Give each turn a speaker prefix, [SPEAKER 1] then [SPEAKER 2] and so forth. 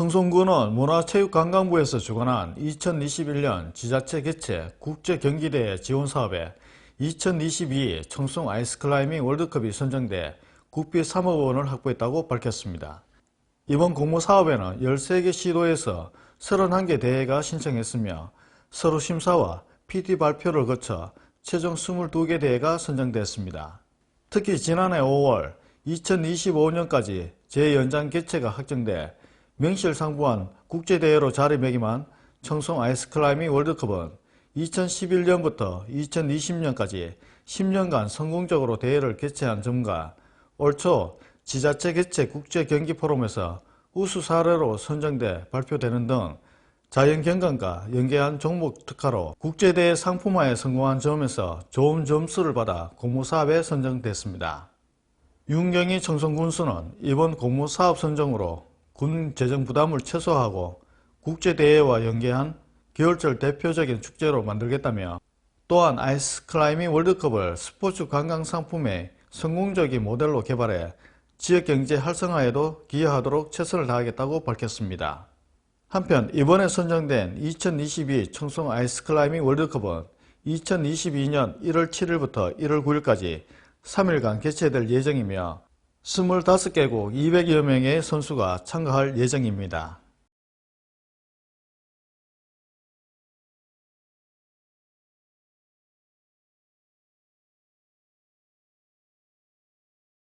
[SPEAKER 1] 청송군은 문화체육관광부에서 주관한 2021년 지자체 개최 국제경기대회 지원사업에 2022 청송 아이스클라이밍 월드컵이 선정돼 국비 3억 원을 확보했다고 밝혔습니다. 이번 공모 사업에는 13개 시도에서 31개 대회가 신청했으며 서류 심사와 PT 발표를 거쳐 최종 22개 대회가 선정됐습니다. 특히 지난해 5월 2025년까지 재연장 개최가 확정돼 명실상부한 국제대회로 자리매김한 청송 아이스클라이밍 월드컵은 2011년부터 2020년까지 10년간 성공적으로 대회를 개최한 점과 올 초 지자체 개최 국제경기포럼에서 우수 사례로 선정돼 발표되는 등 자연경관과 연계한 종목 특화로 국제대회 상품화에 성공한 점에서 좋은 점수를 받아 공모사업에 선정됐습니다. 윤경희 청송군수는 이번 공모사업 선정으로 군 재정 부담을 최소화하고 국제대회와 연계한 겨울철 대표적인 축제로 만들겠다며 또한 아이스 클라이밍 월드컵을 스포츠 관광 상품의 성공적인 모델로 개발해 지역경제 활성화에도 기여하도록 최선을 다하겠다고 밝혔습니다. 한편 이번에 선정된 2022 청송 아이스 클라이밍 월드컵은 2022년 1월 7일부터 1월 9일까지 3일간 개최될 예정이며 25개국 200여 명의 선수가 참가할 예정입니다.